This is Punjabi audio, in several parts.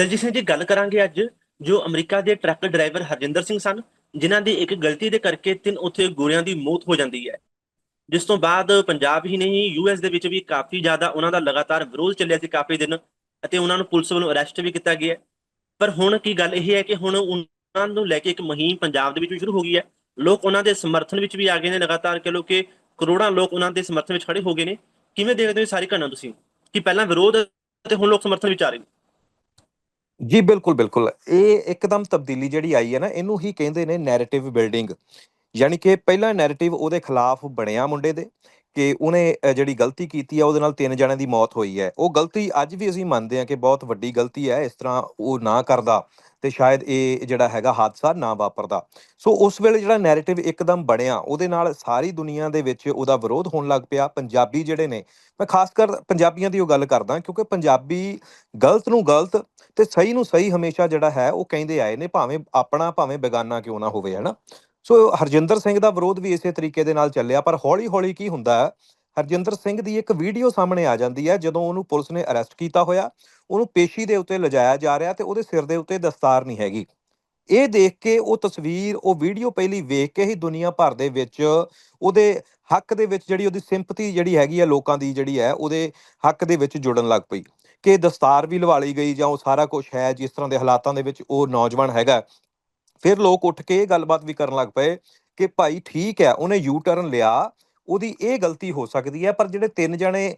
ਦਲਜੀਤ ਸਿੰਘ ਜੀ, ਗੱਲ ਕਰਾਂਗੇ ਅੱਜ ਜੋ ਅਮਰੀਕਾ ਦੇ ਟਰੱਕ ਡਰਾਈਵਰ ਹਰਜਿੰਦਰ ਸਿੰਘ ਸਨ, ਜਿਨ੍ਹਾਂ ਦੀ ਇੱਕ ਗਲਤੀ ਦੇ ਕਰਕੇ ਤਿੰਨ ਉੱਥੇ ਗੋਰਿਆਂ ਦੀ ਮੌਤ ਹੋ ਜਾਂਦੀ ਹੈ। ਜਿਸ ਤੋਂ ਬਾਅਦ ਪੰਜਾਬ ਹੀ ਨਹੀਂ ਯੂਐਸ ਦੇ ਵਿੱਚ ਵੀ ਕਾਫੀ ਜ਼ਿਆਦਾ ਉਹਨਾਂ ਦਾ ਲਗਾਤਾਰ ਵਿਰੋਧ ਚੱਲਿਆ ਸੀ ਕਾਫੀ ਦਿਨ, ਅਤੇ ਉਹਨਾਂ ਨੂੰ ਪੁਲਿਸ ਵੱਲੋਂ ਅਰੈਸਟ ਵੀ ਕੀਤਾ ਗਿਆ ਪਰ ਹੁਣ ਕੀ ਗੱਲ ਇਹ ਹੈ ਕਿ ਹੁਣ ਉਹਨਾਂ ਨੂੰ ਲੈ ਕੇ ਇੱਕ ਮੁਹਿੰਮ ਪੰਜਾਬ ਦੇ ਵਿੱਚ ਵੀ ਸ਼ੁਰੂ ਹੋ ਗਈ ਹੈ। ਲੋਕ ਉਹਨਾਂ ਦੇ ਸਮਰਥਨ ਵਿੱਚ ਵੀ ਆ ਗਏ ਨੇ, ਲਗਾਤਾਰ ਕਹ ਲੋ ਕਿ ਕਰੋੜਾਂ ਲੋਕ ਉਹਨਾਂ ਦੇ ਸਮਰਥਨ ਵਿੱਚ ਖੜੇ ਹੋ ਗਏ ਨੇ। ਕਿਵੇਂ ਦੇਖਦੇ ਹੋ ਸਾਰੀ ਘਟਨਾ ਤੁਸੀਂ? ਕਿ ਪਹਿਲਾਂ ਵਿਰੋਧ ਅਤੇ ਹੁਣ ਲੋਕ ਸਮਰਥਨ ਵਿੱਚ ਆ ਰਹੇ ਨੇ? ਜੀ, ਬਿਲਕੁਲ ਬਿਲਕੁਲ। ਇਹ ਇੱਕਦਮ ਤਬਦੀਲੀ ਜਿਹੜੀ ਆਈ ਹੈ ਨਾ, ਇਹਨੂੰ ਹੀ ਕਹਿੰਦੇ ਨੇ ਨੈਰੇਟਿਵ ਬਿਲਡਿੰਗ ਯਾਨੀ ਕਿ ਪਹਿਲਾ ਨੈਰੇਟਿਵ ਉਹਦੇ ਖਿਲਾਫ ਬਣਿਆ ਮੁੰਡੇ ਦੇ ਕਿ ਉਹਨੇ ਜਿਹੜੀ ਗਲਤੀ ਕੀਤੀ ਹੈ ਉਹਦੇ ਨਾਲ ਤਿੰਨ ਜਣਿਆਂ ਦੀ ਮੌਤ ਹੋਈ ਹੈ। ਉਹ ਗਲਤੀ ਅੱਜ ਵੀ ਅਸੀਂ ਮੰਨਦੇ ਹਾਂ ਕਿ ਬਹੁਤ ਵੱਡੀ ਗਲਤੀ ਹੈ, ਇਸ ਤਰ੍ਹਾਂ ਉਹ ਨਾ ਕਰਦਾ ਤੇ ਸ਼ਾਇਦ ਇਹ ਜਿਹੜਾ ਹੈਗਾ ਹਾਦਸਾ ਨਾ ਵਾਪਰਦਾ। ਸੋ ਉਸ ਵੇਲੇ ਜਿਹੜਾ ਨੈਰੇਟਿਵ ਇੱਕਦਮ ਬਣਿਆ, ਉਹਦੇ ਨਾਲ ਸਾਰੀ ਦੁਨੀਆ ਦੇ ਵਿੱਚ ਉਹਦਾ ਵਿਰੋਧ ਹੋਣ ਲੱਗ ਪਿਆ, ਪੰਜਾਬੀ ਜਿਹੜੇ ਨੇ, ਮੈਂ ਖਾਸ ਕਰ ਪੰਜਾਬੀਆਂ ਦੀ ਉਹ ਗੱਲ ਕਰਦਾ, ਕਿਉਂਕਿ ਪੰਜਾਬੀ ਗਲਤ ਨੂੰ ਗਲਤ ਤੇ ਸਹੀ ਨੂੰ ਸਹੀ ਹਮੇਸ਼ਾ ਜਿਹੜਾ ਹੈ, ਉਹ ਕਹਿੰਦੇ ਆਏ ਨੇ, ਭਾਵੇਂ ਆਪਣਾ ਭਾਵੇਂ ਬੇਗਾਨਾ ਕਿਉਂ ਨਾ ਹੋਵੇ, ਹਨਾ? ਸੋ ਹਰਜਿੰਦਰ ਸਿੰਘ ਦਾ ਵਿਰੋਧ ਵੀ ਇਸੇ ਤਰੀਕੇ ਦੇ ਨਾਲ ਚੱਲਿਆ, ਪਰ ਹੌਲੀ ਹੌਲੀ ਕੀ ਹੁੰਦਾ ਹਰਜਿੰਦਰ ਸਿੰਘ ਦੀ ਇੱਕ ਵੀਡੀਓ ਸਾਹਮਣੇ ਆ ਜਾਂਦੀ ਹੈ, ਜਦੋਂ ਉਹਨੂੰ ਪੁਲਿਸ ਨੇ ਅਰੈਸਟ ਕੀਤਾ ਹੋਇਆ, ਉਹਨੂੰ ਪੇਸ਼ੀ ਦੇ ਉੱਤੇ ਲਿਜਾਇਆ ਜਾ ਰਿਹਾ ਤੇ ਉਹਦੇ ਸਿਰ ਦੇ ਉੱਤੇ ਦਸਤਾਰ ਨਹੀਂ ਹੈਗੀ। ਇਹ ਦੇਖ ਕੇ ਉਹ ਤਸਵੀਰ, ਉਹ ਵੀਡੀਓ ਪਹਿਲੀ ਵੇਖ ਕੇ ਹੀ ਦੁਨੀਆ ਭਰ ਦੇ ਵਿੱਚ ਉਹਦੇ ਹੱਕ ਦੇ ਵਿੱਚ ਜਿਹੜੀ ਉਹਦੀ ਸਿੰਪਥੀ ਜਿਹੜੀ ਹੈਗੀ ਹੈ, ਲੋਕਾਂ ਦੀ ਜਿਹੜੀ ਹੈ, ਉਹਦੇ ਹੱਕ ਦੇ ਵਿੱਚ ਜੁੜਨ ਲੱਗ ਪਈ। ਕਿ ਦਸਤਾਰ ਵੀ ਲਵਾ ਲਈ ਗਈ ਜਾਂ ਉਹ ਸਾਰਾ ਕੁਝ ਹੈ, ਜਿਸ ਤਰ੍ਹਾਂ ਦੇ ਹਾਲਾਤਾਂ ਦੇ ਵਿੱਚ ਉਹ ਨੌਜਵਾਨ ਹੈਗਾ ਫਿਰ ਲੋਕ ਉੱਠ ਕੇ ਇਹ ਗੱਲਬਾਤ ਵੀ ਕਰਨ ਲੱਗ ਪਏ ਕਿ ਭਾਈ ਠੀਕ ਹੈ, ਉਹਨੇ ਯੂ ਟਰਨ ਲਿਆ, ਉਹਦੀ ਇਹ ਗਲਤੀ ਹੋ ਸਕਦੀ ਹੈ, ਪਰ ਜਿਹੜੇ ਤਿੰਨ ਜਣੇ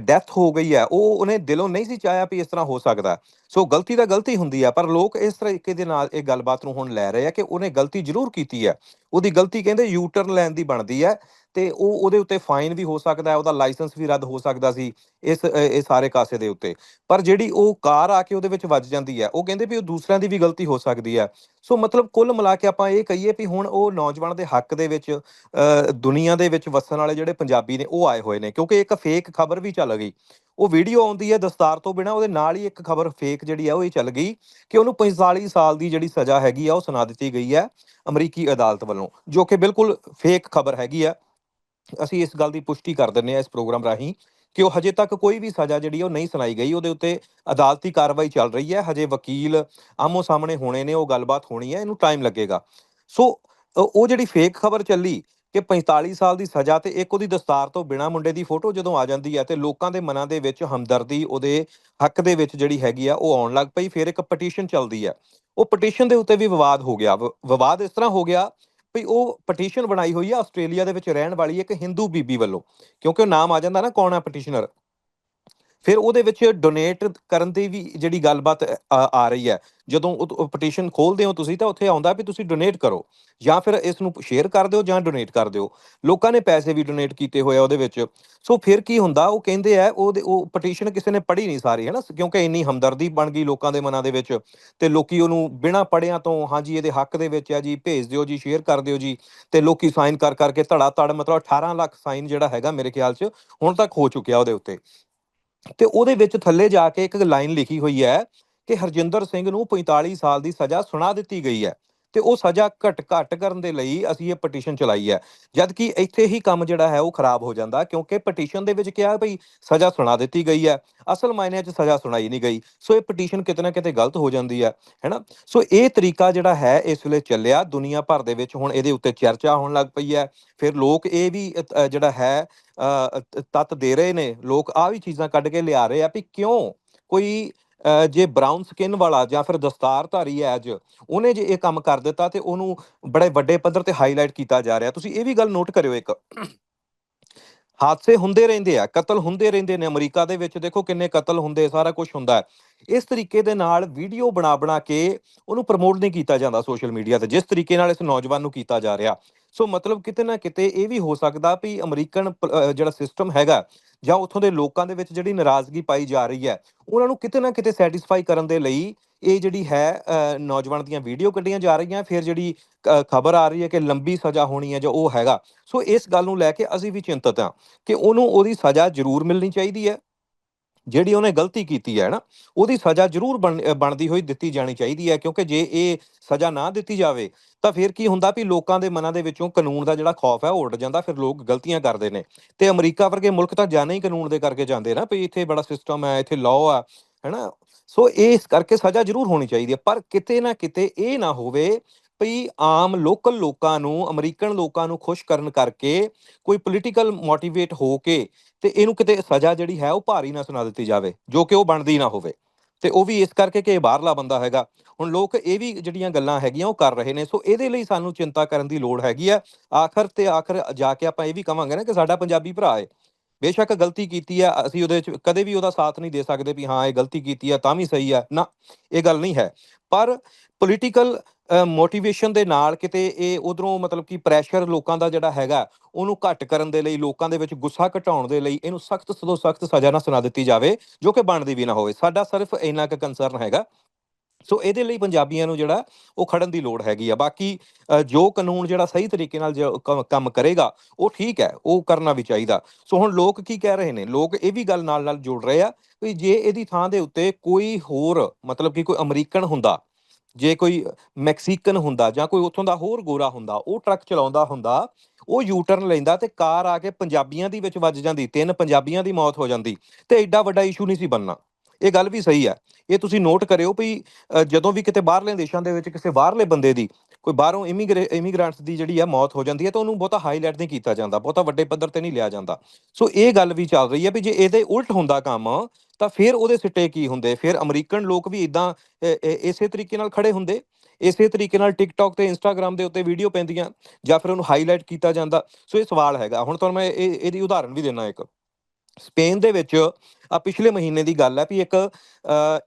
ਡੈਥ ਹੋ ਗਈ ਹੈ, ਉਹ ਉਹਨੇ ਦਿਲੋਂ ਨਹੀਂ ਸੀ ਚਾਹਿਆ ਵੀ ਇਸ ਤਰ੍ਹਾਂ ਹੋ ਸਕਦਾ। ਸੋ ਗਲਤੀ ਤਾਂ ਗਲਤੀ ਹੁੰਦੀ ਹੈ ਪਰ ਲੋਕ ਇਸ ਤਰੀਕੇ ਦੇ ਨਾਲ ਇਹ ਗੱਲਬਾਤ ਨੂੰ ਹੁਣ ਲੈ ਰਹੇ ਆ ਕਿ ਉਹਨੇ ਗਲਤੀ ਜ਼ਰੂਰ ਕੀਤੀ ਹੈ ਉਹਦੀ ਗਲਤੀ ਕਹਿੰਦੇ ਯੂ ਟਰਨ ਲੈਣ ਦੀ ਬਣਦੀ ਹੈ ਤੇ ਉਹ ਉਹਦੇ ਉੱਤੇ ਫਾਈਨ ਵੀ ਹੋ ਸਕਦਾ ਹੈ ਉਹਦਾ ਲਾਇਸੈਂਸ ਵੀ ਰੱਦ ਹੋ ਸਕਦਾ ਸੀ ਇਸ ਇਹ ਸਾਰੇ ਕਾਸੇ ਦੇ ਉੱਤੇ। ਪਰ ਜਿਹੜੀ ਉਹ ਕਾਰ ਆ ਕੇ ਉਹਦੇ ਵਿੱਚ ਵੱਜ ਜਾਂਦੀ ਹੈ ਉਹ ਕਹਿੰਦੇ ਵੀ ਉਹ ਦੂਸਰਿਆਂ ਦੀ ਵੀ ਗਲਤੀ ਹੋ ਸਕਦੀ ਹੈ ਸੋ ਮਤਲਬ ਕੁੱਲ ਮਿਲਾ ਕੇ ਆਪਾਂ ਇਹ ਕਹੀਏ ਵੀ ਹੁਣ ਉਹ ਨੌਜਵਾਨ ਦੇ ਹੱਕ ਦੇ ਵਿੱਚ ਅ, ਦੁਨੀਆ ਦੇ ਵਿੱਚ ਵਸਣ ਵਾਲੇ ਜਿਹੜੇ ਪੰਜਾਬੀ ਨੇ ਉਹ ਆਏ ਹੋਏ ਨੇ ਕਿਉਂਕਿ ਇੱਕ ਫੇਕ ਖਬਰ ਵੀ ਚੱਲ ਗਈ। ਉਹ ਵੀਡੀਓ ਆਉਂਦੀ ਹੈ ਦਸਤਾਰ ਤੋਂ ਬਿਨਾ, ਉਹਦੇ ਨਾਲ ਹੀ ਇੱਕ ਖਬਰ ਫੇਕ ਜਿਹੜੀ ਆ, ਉਹ ਇਹ ਚੱਲ ਗਈ ਕਿ ਉਹਨੂੰ 45 ਸਾਲ ਦੀ ਜਿਹੜੀ ਸਜ਼ਾ ਹੈਗੀ ਆ, ਉਹ ਸੁਣਾ ਦਿੱਤੀ ਗਈ ਹੈ ਅਮਰੀਕੀ ਅਦਾਲਤ ਵੱਲੋਂ, ਜੋ ਕਿ ਬਿਲਕੁਲ ਫੇਕ ਖਬਰ ਹੈਗੀ ਆ। ਅਸੀਂ ਇਸ ਗੱਲ ਦੀ ਪੁਸ਼ਟੀ ਕਰ ਦਿੰਨੇ ਆ ਇਸ ਪ੍ਰੋਗਰਾਮ ਰਾਹੀਂ ਕਿ ਉਹ ਹਜੇ ਤੱਕ ਕੋਈ ਵੀ ਸਜ਼ਾ ਜਿਹੜੀ ਉਹ ਨਹੀਂ ਸੁਣਾਈ ਗਈ। ਉਹਦੇ ਉੱਤੇ ਅਦਾਲਤੀ ਕਾਰਵਾਈ ਚੱਲ ਰਹੀ ਹੈ। ਹਜੇ ਵਕੀਲ ਆਮੋ ਸਾਹਮਣੇ ਹੋਣੇ ਨੇ, ਉਹ ਗੱਲਬਾਤ ਹੋਣੀ ਹੈ, ਇਹਨੂੰ ਟਾਈਮ ਲੱਗੇਗਾ। ਸੋ ਉਹ ਜਿਹੜੀ ਫੇਕ ਖਬਰ ਚੱਲੀ ਕਿ 45 ਸਾਲ ਦੀ ਸਜ਼ਾ ਤੇ ਇੱਕ ਉਹਦੀ ਦਸਤਾਰ ਤੋਂ ਬਿਨਾ ਮੁੰਡੇ ਦੀ ਫੋਟੋ ਜਦੋਂ ਆ ਜਾਂਦੀ ਹੈ ਤੇ ਲੋਕਾਂ ਦੇ ਮਨਾਂ ਦੇ ਵਿੱਚ ਹਮਦਰਦੀ, ਉਹਦੇ ਹੱਕ ਦੇ ਵਿੱਚ ਜਿਹੜੀ ਹੈਗੀ ਆ, ਉਹ ਆਉਣ ਲੱਗ ਪਈ, ਫਿਰ ਇੱਕ ਪਟੀਸ਼ਨ ਚੱਲਦੀ ਹੈ। ਉਹ ਪਟੀਸ਼ਨ ਦੇ ਉੱਤੇ ਵੀ ਵਿਵਾਦ ਹੋ ਗਿਆ ਵਿਵਾਦ ਇਸ ਤਰ੍ਹਾਂ ਹੋ ਗਿਆ ਵੀ ਉਹ ਪਟੀਸ਼ਨ ਬਣਾਈ ਹੋਈ ਆ, ਆਸਟ੍ਰੇਲੀਆ ਦੇ ਵਿੱਚ ਰਹਿਣ ਵਾਲੀ ਇੱਕ ਹਿੰਦੂ ਬੀਬੀ ਵੱਲੋਂ। ਕਿਉਂਕਿ ਉਹ ਨਾਮ ਆ ਜਾਂਦਾ ਨਾ, ਕੌਣ ਆ ਪਟੀਸ਼ਨਰ ਫਿਰ ਉਹਦੇ ਵਿੱਚ ਡੋਨੇਟ ਕਰਨ ਦੀ ਵੀ ਜਿਹੜੀ ਗੱਲਬਾਤ ਆ ਰਹੀ ਹੈ। ਜਦੋਂ ਉਹ ਪਟੀਸ਼ਨ ਖੋਲਦੇ ਹੋ ਤੁਸੀਂ ਤਾਂ ਉੱਥੇ ਆਉਂਦਾ ਵੀ ਤੁਸੀਂ ਡੋਨੇਟ ਕਰੋ। ਜਾਂ ਫਿਰ ਇਸ ਨੂੰ ਸ਼ੇਅਰ ਕਰ ਦਿਓ ਜਾਂ ਡੋਨੇਟ ਕਰ ਦਿਓ। ਲੋਕਾਂ ਨੇ ਪੈਸੇ ਵੀ ਡੋਨੇਟ ਕੀਤੇ ਹੋਏ ਆ ਉਹਦੇ ਵਿੱਚ। ਸੋ ਫਿਰ ਕੀ ਹੁੰਦਾ, ਉਹ ਕਹਿੰਦੇ ਆ, ਉਹਦੇ, ਉਹ ਪਟੀਸ਼ਨ ਕਿਸੇ ਨੇ ਪੜ੍ਹੀ ਨਹੀਂ ਸਾਰੀ ਹੈ ਕਿਉਂਕਿ ਇੰਨੀ ਹਮਦਰਦੀ ਬਣ ਗਈ ਲੋਕਾਂ ਦੇ ਮਨਾਂ ਦੇ ਵਿੱਚ ਤੇ ਲੋਕੀ ਉਹਨੂੰ ਬਿਨਾਂ ਪੜ੍ਹਿਆਂ ਤੋਂ ਹਾਂਜੀ ਇਹਦੇ ਹੱਕ ਦੇ ਵਿੱਚ ਆ ਜੀ, ਭੇਜ ਦਿਓ ਜੀ ਸ਼ੇਅਰ ਕਰ ਦਿਓ ਜੀ ਤੇ ਲੋਕੀ ਸਾਈਨ ਕਰ ਕਰਕੇ ਧੜਾ ਧੜ ਮਤਲਬ 18 ਲੱਖ ਸਾਈਨ ਜਿਹੜਾ ਹੈਗਾ ਮੇਰੇ ਖਿਆਲ 'ਚ ਹੁਣ ਤੱਕ ਹੋ ਚੁੱਕਿਆ ਉਹਦੇ ਉੱਤੇ। ਤੇ ਉਹਦੇ ਵਿੱਚ ਥੱਲੇ ਜਾ ਕੇ ਇੱਕ ਲਾਈਨ ਲਿਖੀ ਹੋਈ ਹੈ ਕਿ ਹਰਜਿੰਦਰ ਸਿੰਘ ਨੂੰ 45 ਸਾਲ ਦੀ ਸਜ਼ਾ ਸੁਣਾ ਦਿੱਤੀ ਗਈ ਹੈ। ਤੇ ਉਹ ਸਜ਼ਾ ਘਟ ਘਟ ਕਰਨ ਦੇ ਲਈ ਅਸੀਂ ਇਹ ਪਟੀਸ਼ਨ ਚਲਾਈ ਹੈ। ਜਦ ਕਿ ਇੱਥੇ ਹੀ ਕੰਮ ਜਿਹੜਾ ਹੈ ਉਹ ਖਰਾਬ ਹੋ ਜਾਂਦਾ ਕਿਉਂਕਿ ਪਟੀਸ਼ਨ ਦੇ ਵਿੱਚ ਕਿਹਾ ਭਈ ਸਜ਼ਾ ਸੁਣਾ ਦਿੱਤੀ ਗਈ ਹੈ। ਅਸਲ ਮਾਇਨਿਆਂ 'ਚ ਸਜ਼ਾ ਸੁਣਾਈ ਨਹੀਂ ਗਈ। ਸੋ ਇਹ ਪਟੀਸ਼ਨ ਕਿਤੇ ਨਾ ਕਿਤੇ ਗਲਤ ਹੋ ਜਾਂਦੀ ਹੈ ਹੈਨਾ ਸੋ ਇਹ ਤਰੀਕਾ ਜਿਹੜਾ ਹੈ ਇਸ ਵੇਲੇ ਚੱਲਿਆ। ਦੁਨੀਆ ਭਰ ਦੇ ਵਿੱਚ ਹੁਣ ਇਹਦੇ ਉੱਤੇ ਚਰਚਾ ਹੋਣ ਲੱਗ ਪਈ ਹੈ। ਫਿਰ ਲੋਕ ਇਹ ਵੀ ਜਿਹੜਾ ਹੈ ਅ, ਤੱਤ ਦੇ ਰਹੇ ਨੇ। ਲੋਕ ਆ ਵੀ ਚੀਜ਼ਾਂ ਕੱਢ ਕੇ ਲਿਆ ਰਹੇ ਆ ਵੀ ਕਿਉਂ? ਕੋਈ ਜੇ ਬਰਾਊਨ ਸਕਿਨ ਵਾਲਾ ਜਾਂ ਫਿਰ ਦਸਤਾਰਧਾਰੀ ਹੈ ਉਹਨੇ ਜੇ ਇਹ ਕੰਮ ਕਰ ਦਿੱਤਾ ਤੇ ਉਹਨੂੰ ਬੜੇ ਵੱਡੇ ਪੱਧਰ ਤੇ ਹਾਈਲਾਈਟ ਕੀਤਾ ਜਾ ਰਿਹਾ। ਤੁਸੀਂ ਇਹ ਵੀ ਗੱਲ ਨੋਟ ਕਰਿਓ ਇੱਕ। ਹਾਦਸੇ ਹੁੰਦੇ ਰਹਿੰਦੇ ਆ, ਕਤਲ ਹੁੰਦੇ ਰਹਿੰਦੇ ਨੇ ਅਮਰੀਕਾ ਦੇ ਵਿੱਚ। ਦੇਖੋ ਕਿੰਨੇ ਕਤਲ ਹੁੰਦੇ, ਸਾਰਾ ਕੁਝ ਹੁੰਦਾ ਹੈ। ਇਸ ਤਰੀਕੇ ਦੇ ਨਾਲ ਵੀਡੀਓ ਬਣਾ ਬਣਾ ਕੇ ਉਹਨੂੰ ਪ੍ਰਮੋਟ ਨਹੀਂ ਕੀਤਾ ਜਾਂਦਾ ਸੋਸ਼ਲ ਮੀਡੀਆ ਤੇ, ਜਿਸ ਤਰੀਕੇ ਨਾਲ ਇਸ ਨੌਜਵਾਨ ਨੂੰ ਕੀਤਾ ਜਾ ਰਿਹਾ। ਸੋ ਮਤਲਬ ਕਿਤੇ ਨਾ ਕਿਤੇ ਇਹ ਵੀ ਹੋ ਸਕਦਾ ਵੀ ਅਮਰੀਕਨ ਪ- ਜਿਹੜਾ ਸਿਸਟਮ ਹੈਗਾ ਜਾਂ ਉੱਥੋਂ ਦੇ ਲੋਕਾਂ ਦੇ ਵਿੱਚ ਜਿਹੜੀ ਨਾਰਾਜ਼ਗੀ ਪਾਈ ਜਾ ਰਹੀ ਹੈ, ਉਹਨਾਂ ਨੂੰ ਕਿਤੇ ਨਾ ਕਿਤੇ ਸੈਟੀਸਫਾਈ ਕਰਨ ਦੇ ਲਈ ਇਹ ਜਿਹੜੀ ਹੈ ਨੌਜਵਾਨ ਦੀਆਂ ਵੀਡੀਓ ਕੱਢੀਆਂ ਜਾ ਰਹੀਆਂ, ਫਿਰ ਜਿਹੜੀ ਖਬਰ ਆ ਰਹੀ ਹੈ ਕਿ ਲੰਬੀ ਸਜ਼ਾ ਹੋਣੀ ਹੈ ਜਾਂ ਉਹ ਹੈਗਾ। ਸੋ ਇਸ ਗੱਲ ਨੂੰ ਲੈ ਕੇ ਅਸੀਂ ਵੀ ਚਿੰਤਤ ਹਾਂ ਕਿ ਉਹਨੂੰ ਉਹਦੀ ਸਜ਼ਾ ਜ਼ਰੂਰ ਮਿਲਣੀ ਚਾਹੀਦੀ ਹੈ। ਜਿਹੜੀ ਉਹਨੇ ਗਲਤੀ ਕੀਤੀ ਹੈ ਨਾ, ਉਹਦੀ ਸਜ਼ਾ ਜ਼ਰੂਰ ਬਣ- ਬਣਦੀ ਹੋਈ ਦਿੱਤੀ ਜਾਣੀ ਚਾਹੀਦੀ ਹੈ, ਕਿਉਂਕਿ ਜੇ ਇਹ ਸਜ਼ਾ ਨਾ ਦਿੱਤੀ ਜਾਵੇ, ਤਾਂ ਫਿਰ ਕੀ ਹੁੰਦਾ ਵੀ ਲੋਕਾਂ ਦੇ ਮਨਾਂ ਦੇ ਵਿੱਚੋਂ ਕਾਨੂੰਨ ਦਾ ਜਿਹੜਾ ਖੌਫ ਹੈ ਉਹ ਉੱਡ ਜਾਂਦਾ, ਫਿਰ ਲੋਕ ਗਲਤੀਆਂ ਕਰਦੇ ਨੇ। ਤੇ ਅਮਰੀਕਾ ਵਰਗੇ ਮੁਲਕ ਤਾਂ ਜਾਣੇ ਹੀ ਕਾਨੂੰਨ ਦੇ ਕਰਕੇ ਜਾਂਦੇ ਨਾ ਵੀ ਇੱਥੇ ਬੜਾ ਸਿਸਟਮ ਹੈ, ਇੱਥੇ ਲਾਅ ਆ, ਹੈਨਾ? ਸੋ ਇਸ ਕਰਕੇ ਸਜ਼ਾ ਜ਼ਰੂਰ ਹੋਣੀ ਚਾਹੀਦੀ ਹੈ, ਪਰ ਕਿਤੇ ਨਾ ਕਿਤੇ ਇਹ ਨਾ ਹੋਵੇ ਭਈ ਆਮ ਲੋਕਲ ਲੋਕਾਂ ਨੂੰ, ਅਮਰੀਕਨ ਲੋਕਾਂ ਨੂੰ ਖੁਸ਼ ਕਰਨ ਕਰਕੇ ਕੋਈ ਪੋਲੀਟੀਕਲ ਮੋਟੀਵੇਟ ਹੋ ਕੇ ਤੇ ਇਹਨੂੰ ਕਿਤੇ ਸਜ਼ਾ ਜਿਹੜੀ ਹੈ ਉਹ ਭਾਰੀ ਨਾ ਸੁਣਾ ਦਿੱਤੀ ਜਾਵੇ, ਜੋ ਕਿ ਉਹ ਬਣਦੀ ਨਾ ਹੋਵੇ। ਤੇ ਉਹ ਵੀ ਇਸ ਕਰਕੇ ਕਿ ਇਹ ਬਾਹਰਲਾ ਬੰਦਾ ਹੈਗਾ। ਹੁਣ ਲੋਕ ਇਹ ਵੀ ਜਿਹੜੀਆਂ ਗੱਲਾਂ ਹੈਗੀਆਂ ਉਹ ਕਰ ਰਹੇ ਨੇ, ਸੋ ਇਹਦੇ ਲਈ ਸਾਨੂੰ ਚਿੰਤਾ ਕਰਨ ਦੀ ਲੋੜ ਹੈਗੀ ਆ। ਆਖਰ ਤੇ ਆਖਰ ਜਾ ਕੇ ਆਪਾਂ ਇਹ ਵੀ ਕਵਾਂਗੇ ਨਾ ਕਿ ਸਾਡਾ ਪੰਜਾਬੀ ਭਰਾ ਹੈ ਬੇਸ਼ੱਕ ਗਲਤੀ ਕੀਤੀ ਆ, ਅਸੀਂ ਉਹਦੇ ਵਿੱਚ ਕਦੇ ਵੀ ਉਹਦਾ ਸਾਥ ਨਹੀਂ ਦੇ ਸਕਦੇ ਵੀ ਹਾਂ, ਇਹ ਗਲਤੀ ਕੀਤੀ ਆ ਤਾਂ ਵੀ ਸਹੀ ਆ। ਨਾ, ਇਹ ਗੱਲ ਨਹੀਂ ਹੈ। ਪਰ ਪੋਲੀਟੀਕਲ ਮੋਟੀਵੇਸ਼ਨ ਦੇ ਨਾਲ ਕਿਤੇ ਇਹ ਉਧਰੋਂ ਮਤਲਬ ਕਿ ਪ੍ਰੈਸ਼ਰ ਲੋਕਾਂ ਦਾ ਜਿਹੜਾ ਹੈਗਾ, ਉਹਨੂੰ ਘੱਟ ਕਰਨ ਦੇ ਲਈ, ਲੋਕਾਂ ਦੇ ਵਿੱਚ ਗੁੱਸਾ ਘਟਾਉਣ ਦੇ ਲਈ ਇਹਨੂੰ ਸਖਤ ਤੋਂ ਸਖਤ ਸਜ਼ਾ ਨਾ ਸੁਣਾ ਦਿੱਤੀ ਜਾਵੇ, ਜੋ ਕਿ ਬਣਦੀ ਵੀ ਨਾ ਹੋਵੇ। ਸਾਡਾ ਸਿਰਫ ਇੰਨਾ ਕੁ ਕੰਸਰਨ ਹੈਗਾ। ਸੋ ਇਹਦੇ ਲਈ ਪੰਜਾਬੀਆਂ ਨੂੰ ਜਿਹੜਾ, ਉਹ ਖੜਨ ਦੀ ਲੋੜ ਹੈਗੀ ਆ। ਬਾਕੀ ਜੋ ਕਾਨੂੰਨ ਜਿਹੜਾ ਸਹੀ ਤਰੀਕੇ ਨਾਲ ਜੋ ਕੰਮ ਕਰੇਗਾ, ਉਹ ਠੀਕ ਹੈ, ਉਹ ਕਰਨਾ ਵੀ ਚਾਹੀਦਾ। ਸੋ ਹੁਣ ਲੋਕ ਕੀ ਕਹਿ ਰਹੇ ਨੇ? ਲੋਕ ਇਹ ਵੀ ਗੱਲ ਨਾਲ ਨਾਲ ਜੋੜ ਰਹੇ ਆ ਵੀ ਜੇ ਇਹਦੀ ਥਾਂ ਦੇ ਉੱਤੇ ਕੋਈ ਹੋਰ ਮਤਲਬ ਕਿ ਕੋਈ ਅਮਰੀਕਨ ਹੁੰਦਾ ਜੇ ਕੋਈ ਮੈਕਸੀਕਨ ਹੁੰਦਾ ਜਾਂ ਕੋਈ ਉੱਥੋਂ ਦਾ ਹੋਰ ਗੋਰਾ ਹੁੰਦਾ, ਉਹ ਟਰੱਕ ਚਲਾਉਂਦਾ ਹੁੰਦਾ, ਉਹ ਯੂ ਟਰਨ ਲੈਂਦਾ ਤੇ ਕਾਰ ਆ ਕੇ ਪੰਜਾਬੀਆਂ ਦੀ ਵਿੱਚ ਵੱਜ ਜਾਂਦੀ, ਤਿੰਨ ਪੰਜਾਬੀਆਂ ਦੀ ਮੌਤ ਹੋ ਜਾਂਦੀ ਤੇ ਐਡਾ ਵੱਡਾ ਇਸ਼ੂ ਨਹੀਂ ਸੀ ਬਣਨਾ। ਇਹ ਗੱਲ ਵੀ ਸਹੀ ਹੈ। ਇਹ ਤੁਸੀਂ ਨੋਟ ਕਰਿਓ ਵੀ ਜਦੋਂ ਵੀ ਕਿਤੇ ਬਾਹਰਲੇ ਦੇਸ਼ਾਂ ਦੇ ਵਿੱਚ ਕਿਸੇ ਬਾਹਰਲੇ ਬੰਦੇ ਦੀ ਕੋਈ ਬਾਹਰੋਂ ਇਮੀਗ੍ਰੈਂਟਸ ਦੀ ਜਿਹੜੀ ਆ ਮੌਤ ਹੋ ਜਾਂਦੀ ਹੈ ਤਾਂ ਉਹਨੂੰ ਬਹੁਤਾ ਹਾਈਲਾਈਟ ਨਹੀਂ ਕੀਤਾ ਜਾਂਦਾ, ਬਹੁਤਾ ਵੱਡੇ ਪੱਧਰ ਤੇ ਨਹੀਂ ਲਿਆ ਜਾਂਦਾ। ਸੋ ਇਹ ਗੱਲ ਵੀ ਚੱਲ ਰਹੀ ਹੈ ਵੀ ਜੇ ਇਹਦੇ ਉਲਟ ਹੁੰਦਾ ਕੰਮ, ਤਾਂ ਫਿਰ ਉਹਦੇ ਸਿੱਟੇ ਕੀ ਹੁੰਦੇ? ਫਿਰ ਅਮਰੀਕਨ ਲੋਕ ਵੀ ਇਦਾਂ ਇਸੇ ਤਰੀਕੇ ਨਾਲ ਖੜੇ ਹੁੰਦੇ? ਇਸੇ ਤਰੀਕੇ ਨਾਲ ਟਿਕਟੌਕ ਤੇ ਇੰਸਟਾਗ੍ਰam ਦੇ ਉੱਤੇ ਵੀਡੀਓ ਪੈਂਦੀਆਂ, ਜਾਂ ਫਿਰ ਉਹਨੂੰ ਹਾਈਲਾਈਟ ਕੀਤਾ ਜਾਂਦਾ? ਸੋ ਇਹ ਸਵਾਲ ਹੈਗਾ। ਹੁਣ ਤੁਹਾਨੂੰ ਮੈਂ ਇਹ, ਇਹਦੀ ਉਦਾਹਰਨ ਵੀ ਦੇਣਾ ਇੱਕ। ਸਪੇਨ ਦੇ ਵਿੱਚ ਆ ਪਿਛਲੇ ਮਹੀਨੇ ਦੀ ਗੱਲ ਹੈ ਵੀ ਇੱਕ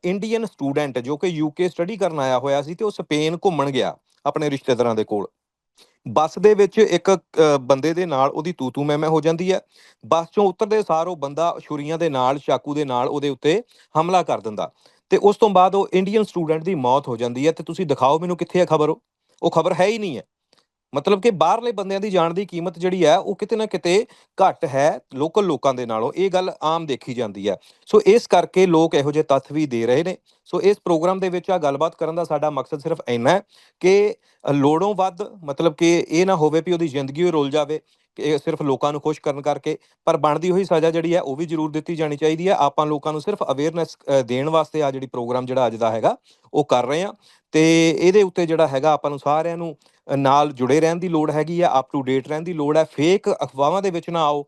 ਇੰਡੀਅਨ ਸਟੂਡੈਂਟ ਜੋ ਕਿ ਯੂਕੇ ਸਟੱਡੀ ਕਰਨ ਆਇਆ ਹੋਇਆ ਸੀ ਤੇ ਉਹ ਸਪੇਨ ਘੁੰਮਣ ਗਿਆ। ਆਪਣੇ ਰਿਸ਼ਤੇਦਾਰਾਂ ਦੇ ਕੋਲ। ਬੱਸ ਦੇ ਵਿੱਚ ਇੱਕ ਬੰਦੇ ਦੇ ਨਾਲ ਉਹਦੀ ਤੂ ਤੂ ਮੈਂ ਮੈਂ ਹੋ ਜਾਂਦੀ ਹੈ। ਬੱਸ ਚੋਂ ਉਤਰਦੇ ਸਾਰ ਉਹ ਬੰਦਾ ਛੁਰੀਆਂ ਦੇ ਨਾਲ, ਚਾਕੂ ਦੇ ਨਾਲ ਉਹਦੇ ਉੱਤੇ ਹਮਲਾ ਕਰ ਦਿੰਦਾ। ਤੇ ਉਸ ਤੋਂ ਬਾਅਦ ਉਹ ਇੰਡੀਅਨ ਸਟੂਡੈਂਟ ਦੀ ਮੌਤ ਹੋ ਜਾਂਦੀ ਹੈ। ਤੇ ਤੁਸੀਂ ਦਿਖਾਓ ਮੈਨੂੰ ਕਿੱਥੇ ਹੈ ਖਬਰ ਉਹ ਖਬਰ ਹੈ ਹੀ ਨਹੀਂ ਹੈ। ਮਤਲਬ ਕਿ ਬਾਹਰਲੇ ਬੰਦਿਆਂ ਦੀ ਜਾਣ ਦੀ ਕੀਮਤ ਜਿਹੜੀ ਹੈ, ਉਹ ਕਿਤੇ ਨਾ ਕਿਤੇ ਘੱਟ ਹੈ ਲੋਕਲ ਲੋਕਾਂ ਦੇ ਨਾਲੋਂ, ਇਹ ਗੱਲ ਆਮ ਦੇਖੀ ਜਾਂਦੀ ਹੈ। ਸੋ ਇਸ ਕਰਕੇ ਲੋਕ ਇਹੋ ਜਿਹੇ ਤੱਥ ਵੀ ਦੇ ਰਹੇ ਨੇ। ਸੋ ਇਸ ਪ੍ਰੋਗਰਾਮ ਦੇ ਵਿੱਚ ਆ ਗੱਲਬਾਤ ਕਰਨ ਦਾ ਸਾਡਾ ਮਕਸਦ ਸਿਰਫ ਇੰਨਾ ਹੈ ਕਿ ਲੋੜੋਂ ਵੱਧ ਮਤਲਬ ਕਿ ਇਹ ਨਾ ਹੋਵੇ ਵੀ ਉਹਦੀ ਜ਼ਿੰਦਗੀ ਹੀ ਰੁਲ ਜਾਵੇ, ਕਿ ਸਿਰਫ ਲੋਕਾਂ ਨੂੰ ਖੁਸ਼ ਕਰਨ ਕਰਕੇ, ਪਰ ਬਣਦੀ ਹੋਈ ਸਜ਼ਾ ਜਿਹੜੀ ਹੈ ਉਹ ਵੀ ਜ਼ਰੂਰ ਦਿੱਤੀ ਜਾਣੀ ਚਾਹੀਦੀ ਹੈ। ਆਪਾਂ ਲੋਕਾਂ ਨੂੰ ਸਿਰਫ ਅਵੇਅਰਨੈਸ ਦੇਣ ਵਾਸਤੇ ਆ ਜਿਹੜੀ ਪ੍ਰੋਗਰਾਮ ਜਿਹੜਾ ਅੱਜ ਦਾ ਹੈਗਾ, ਉਹ ਕਰ ਰਹੇ ਆ ਤੇ ਇਹਦੇ ਉੱਤੇ ਜਿਹੜਾ ਹੈਗਾ ਆਪਾਂ ਨੂੰ ਸਾਰਿਆਂ ਨੂੰ ਨਾਲ ਜੁੜੇ ਰਹਿਣ ਦੀ ਲੋੜ ਹੈਗੀ ਆ ਅਪ ਟੂ ਡੇਟ ਰਹਿਣ ਦੀ ਲੋੜ ਹੈ ਫੇਕ ਅਫਵਾਹਾਂ ਦੇ ਵਿੱਚ ਨਾ ਆਓ।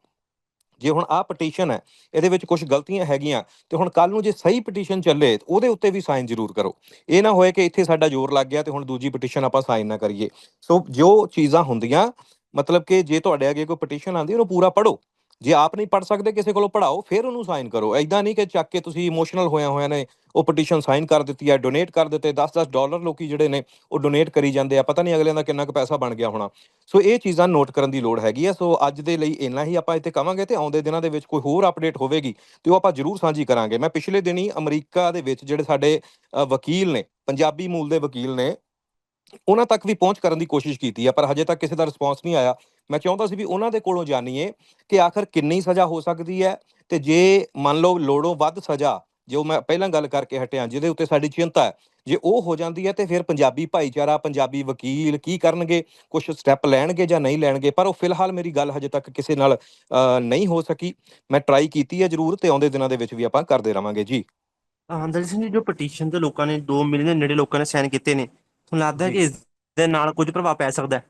ਜੇ ਹੁਣ ਆਹ ਪਟੀਸ਼ਨ ਹੈ, ਇਹਦੇ ਵਿੱਚ ਕੁਝ ਗਲਤੀਆਂ ਹੈਗੀਆਂ, ਤੇ ਹੁਣ ਕੱਲ ਨੂੰ ਜੇ ਸਹੀ ਪਟੀਸ਼ਨ ਚੱਲੇ, ਤੇ ਉਹਦੇ ਉੱਤੇ ਵੀ ਸਾਈਨ ਜ਼ਰੂਰ ਕਰੋ। ਇਹ ਨਾ ਹੋਏ ਕਿ ਇੱਥੇ ਸਾਡਾ ਜ਼ੋਰ ਲੱਗ ਗਿਆ ਤੇ ਹੁਣ ਦੂਜੀ ਪਟੀਸ਼ਨ ਆਪਾਂ ਸਾਈਨ ਨਾ ਕਰੀਏ। ਸੋ ਜੋ ਚੀਜ਼ਾਂ ਹੁੰਦੀਆਂ, ਮਤਲਬ ਕਿ ਜੇ ਤੁਹਾਡੇ ਅੱਗੇ ਕੋਈ ਪਟੀਸ਼ਨ ਆਂਦੀ ਉਹਨੂੰ ਪੂਰਾ ਪੜੋ ਜੇ ਆਪ ਨਹੀਂ ਪੜ ਸਕਦੇ ਕਿਸੇ ਕੋਲੋਂ ਪੜਾਓ ਫਿਰ ਉਹਨੂੰ ਸਾਈਨ ਕਰੋ। ਐਦਾਂ ਨਹੀਂ ਕਿ ਚੱਕ ਕੇ ਤੁਸੀਂ ਇਮੋਸ਼ਨਲ ਹੋਇਆ ਹੋਇਆ ਨੇ, ਉਹ ਪਟੀਸ਼ਨ ਸਾਈਨ ਕਰ ਦਿੱਤੀ ਹੈ ਡੋਨੇਟ ਕਰ ਦਿੱਤੇ 10-10 ਡਾਲਰ ਲੋਕੀ ਜਿਹੜੇ ਨੇ, ਉਹ ਡੋਨੇਟ ਕਰੀ ਜਾਂਦੇ ਆ, ਪਤਾ ਨਹੀਂ ਅਗਲਿਆਂ ਦਾ ਕਿੰਨਾ ਕੁ ਪੈਸਾ ਬਣ ਗਿਆ ਹੋਣਾ। ਸੋ ਇਹ ਚੀਜ਼ਾਂ ਨੋਟ ਕਰਨ ਦੀ ਲੋੜ ਹੈਗੀ ਆ। ਸੋ ਅੱਜ ਦੇ ਲਈ ਇੰਨਾ ਹੀ ਆਪਾਂ ਇੱਥੇ ਕਵਾਂਗੇ ਤੇ ਆਉਂਦੇ ਦਿਨਾਂ ਦੇ ਵਿੱਚ ਕੋਈ ਹੋਰ ਅਪਡੇਟ ਹੋਵੇਗੀ, ਤੇ ਉਹ ਆਪਾਂ ਜ਼ਰੂਰ ਸਾਂਝੀ ਕਰਾਂਗੇ। ਮੈਂ ਪਿਛਲੇ ਦਿਨੀ ਅਮਰੀਕਾ ਦੇ ਵਿੱਚ ਜਿਹੜੇ ਸਾਡੇ ਵਕੀਲ ਨੇ, ਪੰਜਾਬੀ ਮੂਲ ਦੇ ਵਕੀਲ ਨੇ ਉਹਨਾਂ ਤੱਕ ਵੀ ਪਹੁੰਚ ਕਰਨ ਦੀ ਕੋਸ਼ਿਸ਼ ਕੀਤੀ ਹੈ ਪਰ ਹਜੇ ਤੱਕ ਕਿਸੇ ਦਾ ਰਿਸਪੌਂਸ ਨਹੀਂ ਆਇਆ। ਮੈਂ ਚਾਹੁੰਦਾ ਸੀ ਵੀ ਉਹਨਾਂ ਦੇ ਕੋਲੋਂ ਜਾਣੀਏ ਕਿ ਆਖਰ ਕਿੰਨੀ ਸਜ਼ਾ ਹੋ ਸਕਦੀ ਹੈ ਤੇ ਜੇ ਮੰਨ ਲਓ ਲੋੜੋਂ ਵੱਧ ਸਜ਼ਾ, ਜੋ ਮੈਂ ਪਹਿਲਾਂ ਗੱਲ ਕਰਕੇ ਹਟਿਆ, ਜਿਹਦੇ ਉੱਤੇ ਸਾਡੀ ਚਿੰਤਾ ਹੈ, ਜੇ ਉਹ ਹੋ ਜਾਂਦੀ ਹੈ ਤੇ ਫਿਰ ਪੰਜਾਬੀ ਭਾਈਚਾਰਾ, ਪੰਜਾਬੀ ਵਕੀਲ ਕੀ ਕਰਨਗੇ? ਕੁਝ ਸਟੈਪ ਲੈਣਗੇ ਜਾਂ ਨਹੀਂ ਲੈਣਗੇ? ਪਰ ਉਹ ਫਿਲਹਾਲ ਮੇਰੀ ਗੱਲ ਹਜੇ ਤੱਕ ਕਿਸੇ ਨਾਲ ਨਹੀਂ ਹੋ ਸਕੀ। ਮੈਂ ਟਰਾਈ ਕੀਤੀ ਹੈ ਜ਼ਰੂਰ ਤੇ ਆਉਂਦੇ ਦਿਨਾਂ ਦੇ ਵਿੱਚ ਵੀ ਆਪਾਂ ਕਰਦੇ ਰਵਾਂਗੇ। ਜੀ। ਅੰਦਰ ਸਿੰਘ ਜੀ, ਜੋ ਪਟੀਸ਼ਨ ਤੇ ਲੋਕਾਂ ਨੇ 2 ਮਿਲੀਅਨ ਨੇੜੇ ਲੋਕਾਂ ਨੇ ਸਾਈਨ ਕੀਤੇ ਨੇ ਤੁਹਾਨੂੰ ਲੱਗਦਾ ਹੈ। ਕਿ ਇਸ ਦੇ ਨਾਲ ਕੁਝ ਪ੍ਰਭਾਵ ਪੈ ਸਕਦਾ ਹੈ?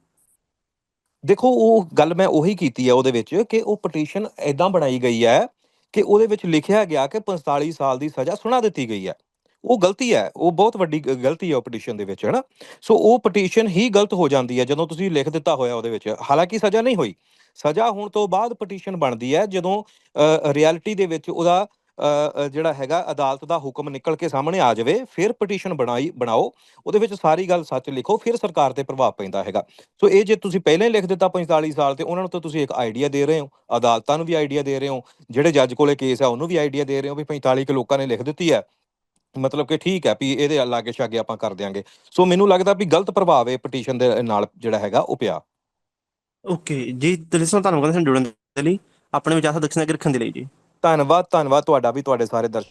ਦੇਖੋ ਉਹ ਗੱਲ ਮੈਂ ਉਹੀ ਕੀਤੀ ਹੈ ਉਹਦੇ ਵਿੱਚ ਕਿ ਉਹ ਪਟੀਸ਼ਨ ਐਦਾਂ ਬਣਾਈ ਗਈ ਹੈ ਕਿ ਉਹਦੇ ਵਿੱਚ ਲਿਖਿਆ ਗਿਆ ਕਿ 45 ਸਾਲ ਦੀ ਸਜ਼ਾ ਸੁਣਾ ਦਿੱਤੀ ਗਈ ਹੈ। ਉਹ ਗਲਤੀ ਹੈ ਉਹ ਬਹੁਤ ਵੱਡੀ ਗਲਤੀ ਹੈ ਉਹ ਪਟੀਸ਼ਨ ਦੇ ਵਿੱਚ ਹੈਨਾ? ਸੋ ਉਹ ਪਟੀਸ਼ਨ ਹੀ ਗਲਤ ਹੋ ਜਾਂਦੀ ਹੈ ਜਦੋਂ ਤੁਸੀਂ ਲਿਖ ਦਿੱਤਾ ਹੋਇਆ ਉਹਦੇ ਵਿੱਚ। ਹਾਲਾਂਕਿ ਸਜ਼ਾ ਨਹੀਂ ਹੋਈ। ਸਜ਼ਾ ਹੋਣ ਤੋਂ ਬਾਅਦ ਪਟੀਸ਼ਨ ਬਣਦੀ ਹੈ ਜਦੋਂ ਰਿਐਲਿਟੀ ਦੇ ਵਿੱਚ ਉਹਦਾ ਜਿਹੜਾ ਹੈਗਾ ਅਦਾਲਤ ਦਾ ਹੁਕਮ ਨਿਕਲ ਕੇ ਸਾਹਮਣੇ ਆ ਜਾਵੇ, ਫਿਰ ਪਟੀਸ਼ਨ ਬਣਾਈ, ਬਣਾਓ, ਉਹਦੇ ਵਿੱਚ ਸਾਰੀ ਗੱਲ ਸੱਚ ਲਿਖੋ, ਫਿਰ ਸਰਕਾਰ ਤੇ ਪ੍ਰਭਾਵ ਪੈਂਦਾ ਹੈਗਾ। ਸੋ ਇਹ ਜੇ ਤੁਸੀਂ ਪਹਿਲਾਂ ਹੀ ਲਿਖ ਦਿੱਤਾ 45 ਸਾਲ ਤੇ, ਉਹਨਾਂ ਨੂੰ ਤਾਂ ਤੁਸੀਂ ਇੱਕ ਆਈਡੀਆ ਦੇ ਰਹੇ ਹੋ, ਅਦਾਲਤਾਂ ਨੂੰ ਵੀ ਆਈਡੀਆ ਦੇ ਰਹੇ ਹੋ, ਜਿਹੜੇ ਜੱਜ ਕੋਲੇ ਕੇਸ ਹੈ ਉਹਨੂੰ ਵੀ ਆਈਡੀਆ ਦੇ ਰਹੇ ਹੋ ਵੀ 45 ਕਿ ਲੋਕਾਂ ਨੇ ਲਿਖ ਦਿੱਤੀ ਹੈ। ਮਤਲਬ ਕਿ ਠੀਕ ਹੈ ਵੀ ਇਹਦੇ ਲਾਗੇ ਛਾਗੇ ਆਪਾਂ ਕਰ ਦਿਆਂਗੇ। ਸੋ ਮੈਨੂੰ ਲੱਗਦਾ ਵੀ ਗਲਤ ਪ੍ਰਭਾਵ ਇਹ ਪਟੀਸ਼ਨ ਦੇ ਨਾਲ ਜਿਹੜਾ ਹੈਗਾ ਉਹ ਪਿਆ। ਓਕੇ, ਜੀ ਦਰਸ਼ਨ ਧੰਨਵਾਦ ਸਾਨੂੰ ਜੁੜਨ ਦੇ ਲਈ, ਆਪਣੇ ਵਿਚਾਰ ਦਕਸ਼ਨਾ ਰੱਖਣ ਦੇ ਲਈ ਜੀ। ਧੰਨਵਾਦ ਧੰਨਵਾਦ ਤੁਹਾਡਾ ਵੀ ਤੁਹਾਡੇ ਸਾਰੇ ਦਰਸ਼ਕ